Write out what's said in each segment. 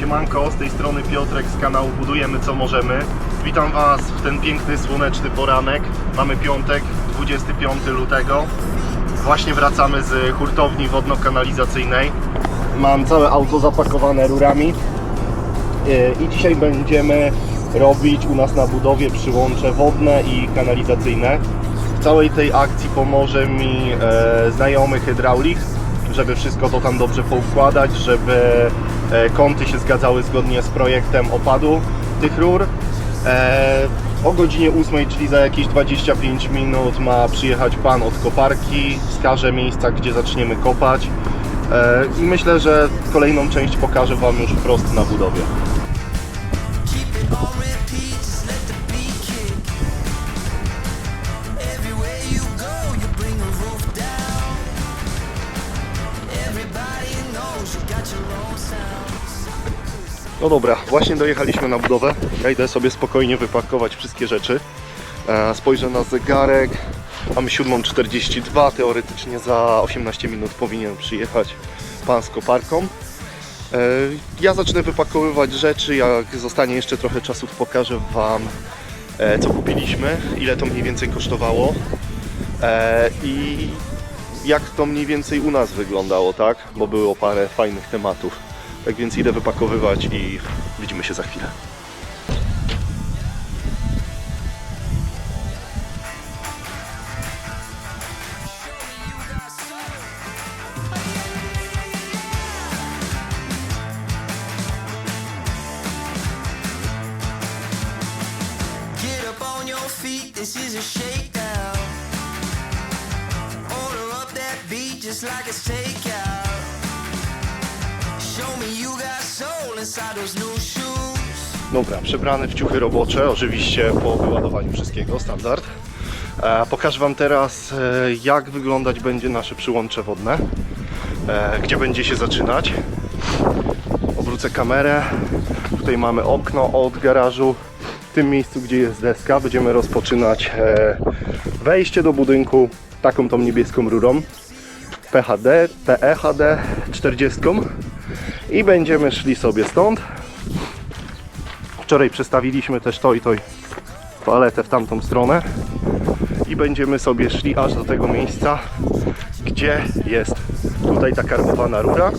Siemanko, z tej strony Piotrek z kanału Budujemy Co Możemy. Witam Was w ten piękny, słoneczny poranek. Mamy piątek, 25 lutego. Właśnie wracamy z hurtowni wodno-kanalizacyjnej. Mam całe auto zapakowane rurami. Yy, I dzisiaj będziemy robić u nas na budowie przyłącze wodne i kanalizacyjne. W całej tej akcji pomoże mi e, znajomy hydraulik, żeby wszystko to tam dobrze poukładać, żeby e, kąty się zgadzały zgodnie z projektem opadu tych rur. E, o godzinie 8, czyli za jakieś 25 minut ma przyjechać pan od koparki, wskaże miejsca, gdzie zaczniemy kopać. E, I myślę, że kolejną część pokażę Wam już wprost na budowie. No dobra, właśnie dojechaliśmy na budowę. Ja idę sobie spokojnie wypakować wszystkie rzeczy. E, Spojrzę na zegarek. Mamy 7.42, teoretycznie za 18 minut powinien przyjechać pan z koparką. E, Ja zacznę wypakowywać rzeczy, jak zostanie jeszcze trochę czasu, pokażę Wam e, co kupiliśmy, ile to mniej więcej kosztowało i jak to mniej więcej u nas wyglądało, tak? Bo było parę fajnych tematów. Tak więc idę wypakowywać i widzimy się za chwilę. Dobra, przebrany w ciuchy robocze, oczywiście po wyładowaniu wszystkiego, standard. E, pokażę Wam teraz, e, jak wyglądać będzie nasze przyłącze wodne, e, gdzie będzie się zaczynać. Obrócę kamerę. Tutaj mamy okno od garażu. W tym miejscu, gdzie jest deska, będziemy rozpoczynać e, wejście do budynku taką tą niebieską rurą. PHD, PEHD 40 i będziemy szli sobie stąd Wczoraj przestawiliśmy też to i to toaletę w tamtą stronę i będziemy sobie szli aż do tego miejsca, gdzie jest tutaj ta karbowana rura.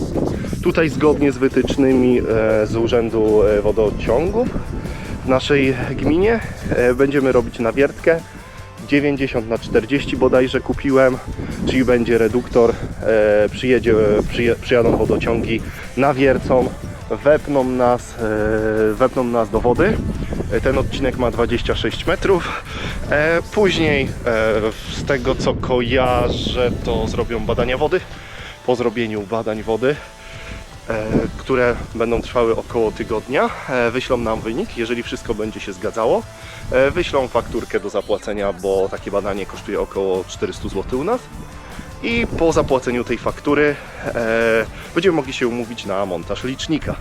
Tutaj zgodnie z wytycznymi e, z Urzędu e, Wodociągów w naszej gminie e, będziemy robić nawiertkę 90 na 40 bodajże kupiłem, czyli będzie reduktor, przyjedzie, przyje, przyjadą wodociągi, nawiercą, wepną nas, e, wepną nas do wody. E, Ten odcinek ma 26 metrów. E, później, z tego co kojarzę, to zrobią badania wody. Po zrobieniu badań wody które będą trwały około tygodnia. Wyślą nam wynik, jeżeli wszystko będzie się zgadzało. Wyślą fakturkę do zapłacenia, bo takie badanie kosztuje około 400 zł u nas. I po zapłaceniu tej faktury e, będziemy mogli się umówić na montaż licznika.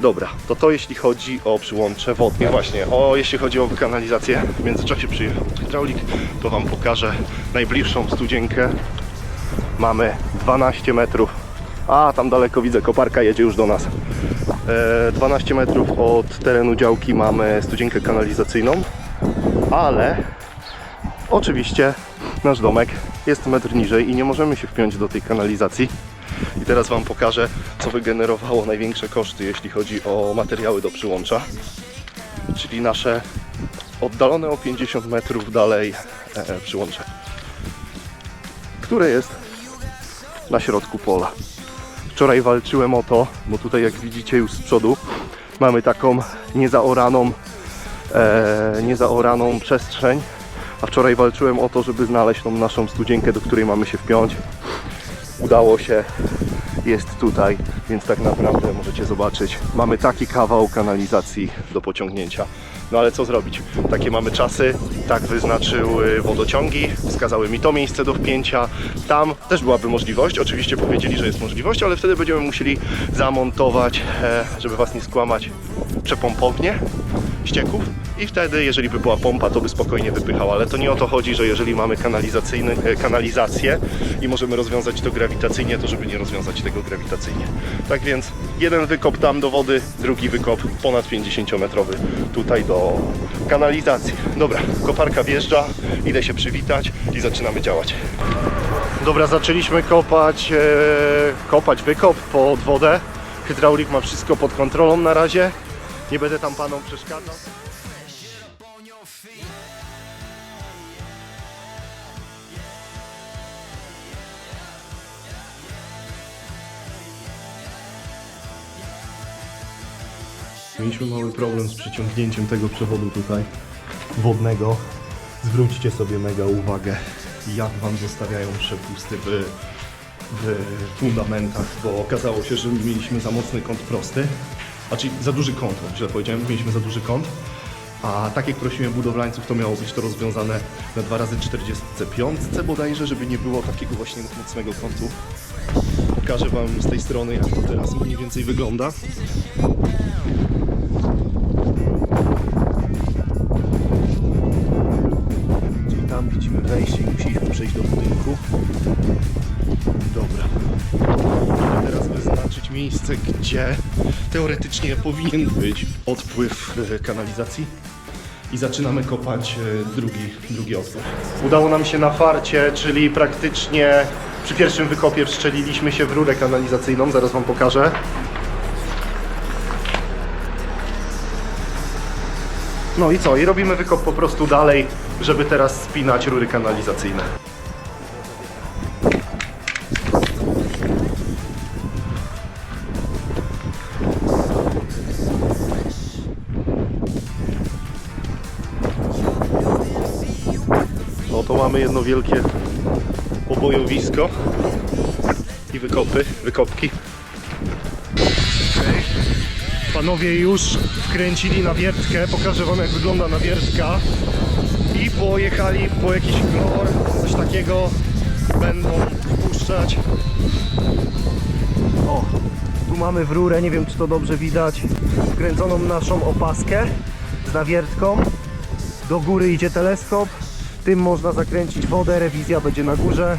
Dobra, to to jeśli chodzi o przyłącze wodne. I właśnie, o jeśli chodzi o kanalizację, w międzyczasie przyjechał hydraulik, to Wam pokażę najbliższą studzienkę. Mamy 12 metrów a, tam daleko widzę, koparka jedzie już do nas. E, 12 metrów od terenu działki mamy studzienkę kanalizacyjną, ale oczywiście nasz domek jest metr niżej i nie możemy się wpiąć do tej kanalizacji. I teraz Wam pokażę, co wygenerowało największe koszty, jeśli chodzi o materiały do przyłącza. Czyli nasze oddalone o 50 metrów dalej e, przyłącze, które jest na środku pola. Wczoraj walczyłem o to, bo tutaj jak widzicie już z przodu mamy taką niezaoraną, e, niezaoraną przestrzeń, a wczoraj walczyłem o to, żeby znaleźć tą naszą studzienkę, do której mamy się wpiąć. Udało się, jest tutaj, więc tak naprawdę możecie zobaczyć, mamy taki kawał kanalizacji do pociągnięcia. No ale co zrobić? Takie mamy czasy, tak wyznaczyły wodociągi, wskazały mi to miejsce do wpięcia. Tam też byłaby możliwość, oczywiście powiedzieli, że jest możliwość, ale wtedy będziemy musieli zamontować, e, żeby Was nie skłamać, przepompownię ścieków i wtedy, jeżeli by była pompa, to by spokojnie wypychał, ale to nie o to chodzi, że jeżeli mamy kanalizacyjny, e, kanalizację i możemy rozwiązać to grawitacyjnie, to żeby nie rozwiązać tego grawitacyjnie. Tak więc jeden wykop tam do wody, drugi wykop ponad 50-metrowy tutaj do kanalizacji. Dobra, koparka wjeżdża, idę się przywitać i zaczynamy działać. Dobra, zaczęliśmy kopać, e, kopać wykop pod wodę. Hydraulik ma wszystko pod kontrolą na razie. Nie będę tam panom przeszkadzał. Mieliśmy mały problem z przyciągnięciem tego przewodu tutaj wodnego. Zwróćcie sobie mega uwagę, jak Wam zostawiają przepusty w, w fundamentach, bo okazało się, że mieliśmy za mocny kąt prosty, znaczy za duży kąt, źle powiedziałem, mieliśmy za duży kąt. A tak jak prosiłem budowlańców, to miało być to rozwiązane na 2 razy 45 bodajże, żeby nie było takiego właśnie mocnego kątu. Pokażę Wam z tej strony, jak to teraz mniej więcej wygląda. Miejsce, gdzie teoretycznie powinien być odpływ e, kanalizacji. I zaczynamy kopać e, drugi, drugi odpływ. Udało nam się na farcie, czyli praktycznie przy pierwszym wykopie wszczeliliśmy się w rurę kanalizacyjną. Zaraz Wam pokażę. No i co? I robimy wykop po prostu dalej, żeby teraz spinać rury kanalizacyjne. Mamy jedno wielkie obojowisko i wykopy, wykopki. Panowie już wkręcili nawiertkę, pokażę wam jak wygląda nawiertka i pojechali po jakiś chlor, coś takiego będą wpuszczać. O, tu mamy w rurę, nie wiem czy to dobrze widać, wkręconą naszą opaskę z nawiertką. Do góry idzie teleskop, tym można zakręcić wodę, rewizja będzie na górze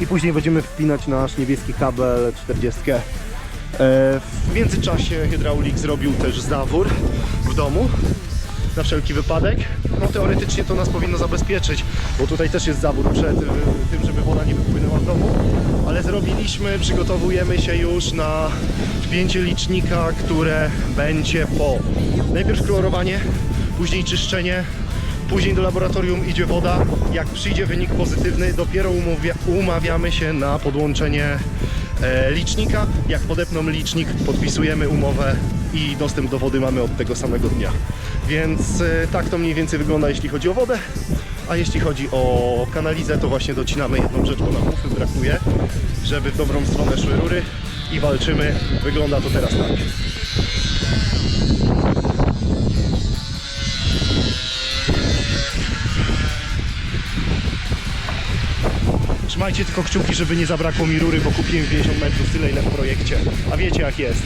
i później będziemy wpinać nasz niebieski kabel 40. E, W międzyczasie hydraulik zrobił też zawór w domu na wszelki wypadek. No teoretycznie to nas powinno zabezpieczyć, bo tutaj też jest zawór przed y, tym, żeby woda nie wypłynęła w domu. Ale zrobiliśmy, przygotowujemy się już na wpięcie licznika, które będzie po najpierw chlorowanie, później czyszczenie, Później do laboratorium idzie woda. Jak przyjdzie wynik pozytywny, dopiero umówia, umawiamy się na podłączenie e, licznika. Jak podepną licznik, podpisujemy umowę i dostęp do wody mamy od tego samego dnia. Więc e, tak to mniej więcej wygląda, jeśli chodzi o wodę. A jeśli chodzi o kanalizę, to właśnie docinamy jedną rzecz, bo nam brakuje, żeby w dobrą stronę szły rury i walczymy. Wygląda to teraz tak. Trzymajcie tylko kciuki, żeby nie zabrakło mi rury, bo kupiłem 50 metrów tyle ile w projekcie. A wiecie jak jest.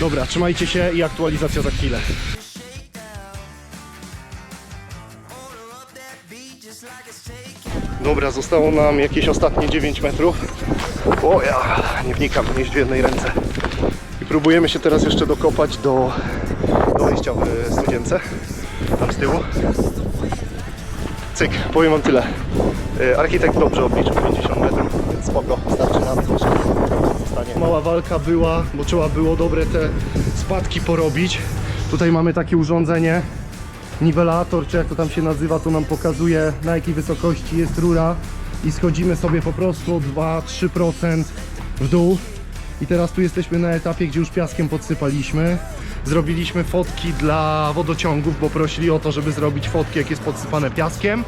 Dobra, trzymajcie się i aktualizacja za chwilę. Dobra, zostało nam jakieś ostatnie 9 metrów. O ja, nie wnikam, nieść w jednej ręce. I próbujemy się teraz jeszcze dokopać do, do wejścia w e, studience. Tam z tyłu. Cyk, powiem wam tyle. E, Architekt dobrze obliczył 50 metrów, więc spoko, starczy nam. Zostanie. Mała walka była, bo trzeba było dobre te spadki porobić. Tutaj mamy takie urządzenie, niwelator, czy jak to tam się nazywa, to nam pokazuje na jakiej wysokości jest rura i schodzimy sobie po prostu o 2-3% w dół. I teraz tu jesteśmy na etapie, gdzie już piaskiem podsypaliśmy. Zrobiliśmy fotki dla wodociągów, bo prosili o to, żeby zrobić fotki, jak jest podsypane piaskiem.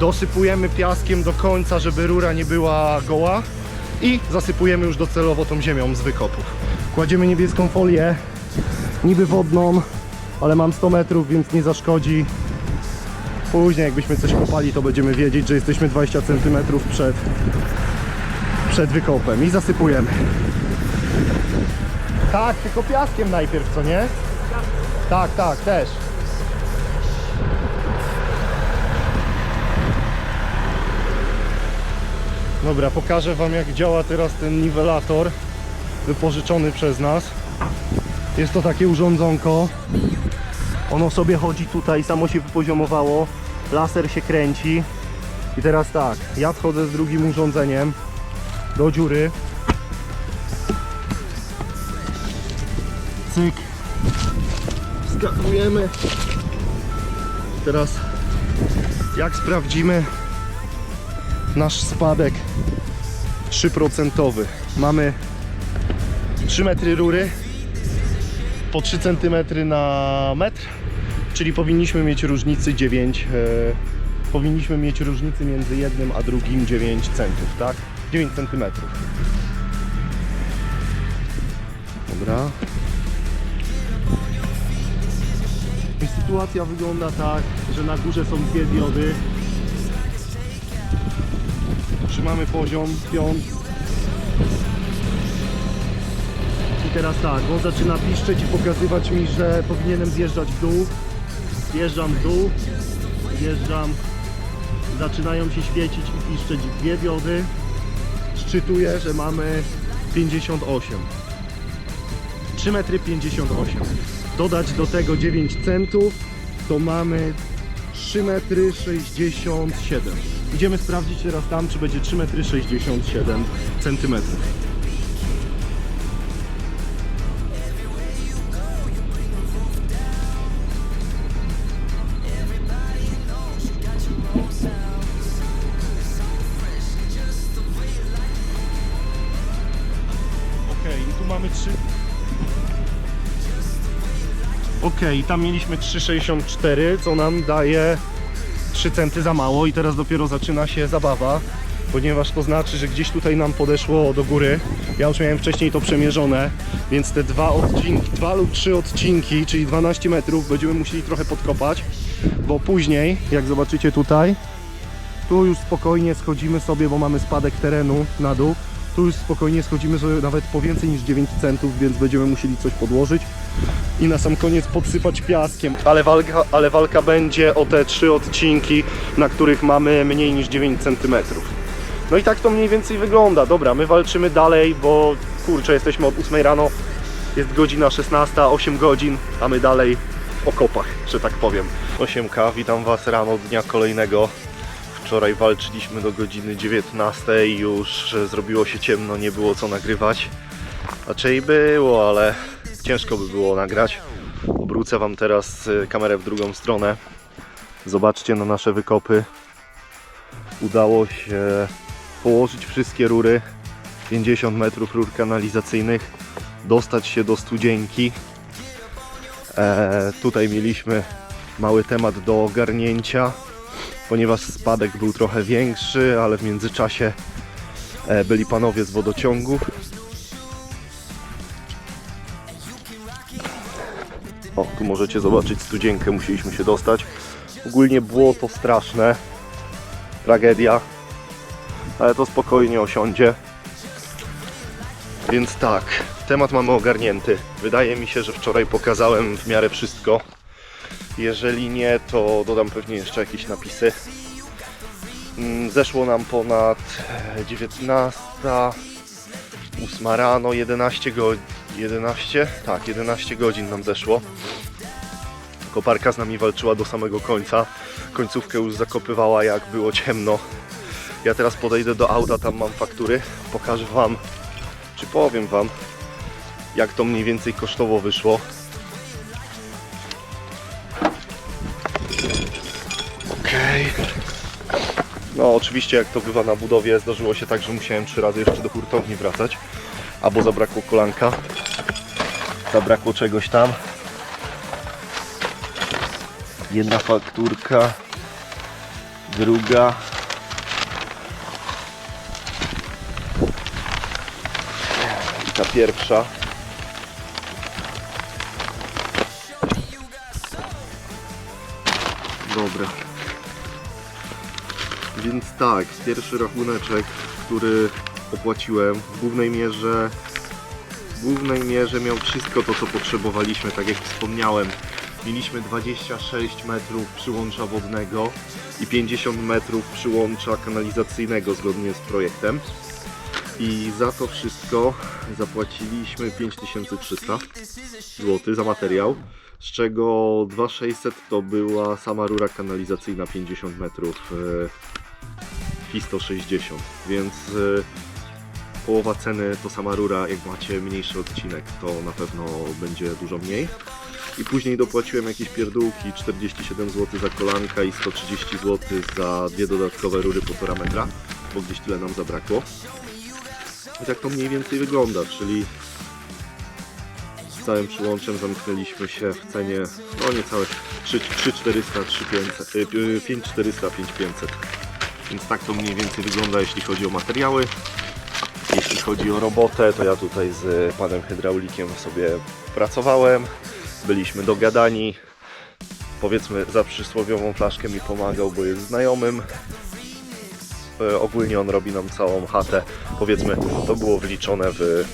Dosypujemy piaskiem do końca, żeby rura nie była goła i zasypujemy już docelowo tą ziemią z wykopów. Kładziemy niebieską folię, niby wodną, ale mam 100 metrów, więc nie zaszkodzi. Później jakbyśmy coś kopali, to będziemy wiedzieć, że jesteśmy 20 cm przed, przed wykopem i zasypujemy. Tak, tylko piaskiem najpierw, co nie? Tak, tak, też. Dobra, pokażę Wam jak działa teraz ten niwelator wypożyczony przez nas. Jest to takie urządzonko. Ono sobie chodzi tutaj, samo się wypoziomowało. Laser się kręci. I teraz tak, ja wchodzę z drugim urządzeniem do dziury. Cyk. Skakujemy. Teraz jak sprawdzimy nasz spadek 3%. Mamy 3 metry rury po 3 cm na metr, czyli powinniśmy mieć różnicy 9 e, powinniśmy mieć różnicy między jednym a drugim 9 centów, tak? 9 cm. Dobra. Sytuacja wygląda tak, że na górze są dwie diody. Trzymamy poziom, piąt. I teraz tak, on zaczyna piszczeć i pokazywać mi, że powinienem zjeżdżać w dół. Zjeżdżam w dół, zjeżdżam. Zaczynają się świecić i piszczeć dwie diody. Szczytuję, że mamy 58. 3 metry 58. Dodać do tego 9 centów, to mamy 3 metry 67. Idziemy sprawdzić teraz tam, czy będzie 3 metry 67 centymetrów. Okej, tam mieliśmy 3,64, co nam daje 3 centy za mało i teraz dopiero zaczyna się zabawa, ponieważ to znaczy, że gdzieś tutaj nam podeszło do góry. Ja już miałem wcześniej to przemierzone, więc te dwa odcinki, dwa lub trzy odcinki, czyli 12 metrów będziemy musieli trochę podkopać, bo później, jak zobaczycie tutaj, tu już spokojnie schodzimy sobie, bo mamy spadek terenu na dół. Tu już spokojnie schodzimy sobie nawet po więcej niż 9 centów, więc będziemy musieli coś podłożyć i na sam koniec podsypać piaskiem. Ale walka, ale walka będzie o te trzy odcinki, na których mamy mniej niż 9 cm. No i tak to mniej więcej wygląda. Dobra, my walczymy dalej, bo kurczę, jesteśmy od 8 rano, jest godzina 16, 8 godzin, a my dalej w okopach, że tak powiem. 8K, witam Was rano dnia kolejnego. Wczoraj walczyliśmy do godziny 19, już zrobiło się ciemno, nie było co nagrywać. Raczej było, ale ciężko by było nagrać. Obrócę Wam teraz y, kamerę w drugą stronę. Zobaczcie na nasze wykopy. Udało się położyć wszystkie rury, 50 metrów rur kanalizacyjnych, dostać się do studzienki. E, tutaj mieliśmy mały temat do ogarnięcia, ponieważ spadek był trochę większy, ale w międzyczasie e, byli panowie z wodociągów. O, tu możecie zobaczyć studzienkę, musieliśmy się dostać. Ogólnie było to straszne, tragedia, ale to spokojnie osiądzie. Więc tak, temat mamy ogarnięty. Wydaje mi się, że wczoraj pokazałem w miarę wszystko. Jeżeli nie, to dodam pewnie jeszcze jakieś napisy. Mm, Zeszło nam ponad e, 19, 8 rano, 11 godzin. 11? Tak, 11 godzin nam zeszło. Koparka z nami walczyła do samego końca. Końcówkę już zakopywała jak było ciemno. Ja teraz podejdę do auta, tam mam faktury. Pokażę Wam, czy powiem Wam, jak to mniej więcej kosztowo wyszło. Okej. No oczywiście jak to bywa na budowie, zdarzyło się tak, że musiałem trzy razy jeszcze do hurtowni wracać. Albo zabrakło kolanka, zabrakło czegoś tam. Jedna fakturka, druga. I ta pierwsza. Dobra. Więc tak, pierwszy rachuneczek, który opłaciłem w głównej mierze w głównej mierze miał wszystko to, co potrzebowaliśmy, tak jak wspomniałem. Mieliśmy 26 metrów przyłącza wodnego i 50 metrów przyłącza kanalizacyjnego zgodnie z projektem. I za to wszystko zapłaciliśmy 5300 zł za materiał, z czego 2600 to była sama rura kanalizacyjna 50 metrów e, i 160, więc e, połowa ceny to sama rura, jak macie mniejszy odcinek, to na pewno będzie dużo mniej. I później dopłaciłem jakieś pierdółki, 47 zł za kolanka i 130 zł za dwie dodatkowe rury 1,5 metra, bo gdzieś tyle nam zabrakło. I tak to mniej więcej wygląda, czyli z całym przyłączem zamknęliśmy się w cenie no niecałe 3400, 3500, y, y, 5400, 5500. Więc tak to mniej więcej wygląda jeśli chodzi o materiały. Jeśli chodzi o robotę, to ja tutaj z panem hydraulikiem sobie pracowałem. Byliśmy dogadani. Powiedzmy, za przysłowiową flaszkę mi pomagał, bo jest znajomym. E, Ogólnie on robi nam całą chatę. Powiedzmy, to było wliczone w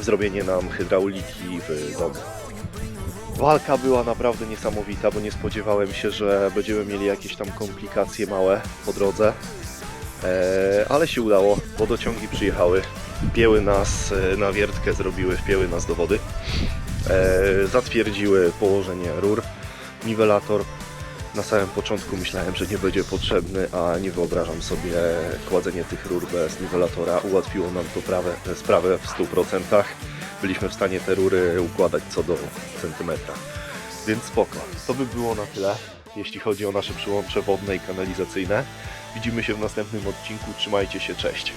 zrobienie nam hydrauliki w domu. Walka była naprawdę niesamowita, bo nie spodziewałem się, że będziemy mieli jakieś tam komplikacje małe po drodze. E, ale się udało, wodociągi przyjechały, wpięły nas e, na wiertkę, zrobiły, wpięły nas do wody, e, zatwierdziły położenie rur, niwelator. Na samym początku myślałem, że nie będzie potrzebny, a nie wyobrażam sobie kładzenie tych rur bez niwelatora. Ułatwiło nam to sprawę w 100%. Byliśmy w stanie te rury układać co do centymetra. Więc spoko. To by było na tyle, jeśli chodzi o nasze przyłącze wodne i kanalizacyjne. Widzimy się w następnym odcinku. Trzymajcie się, cześć.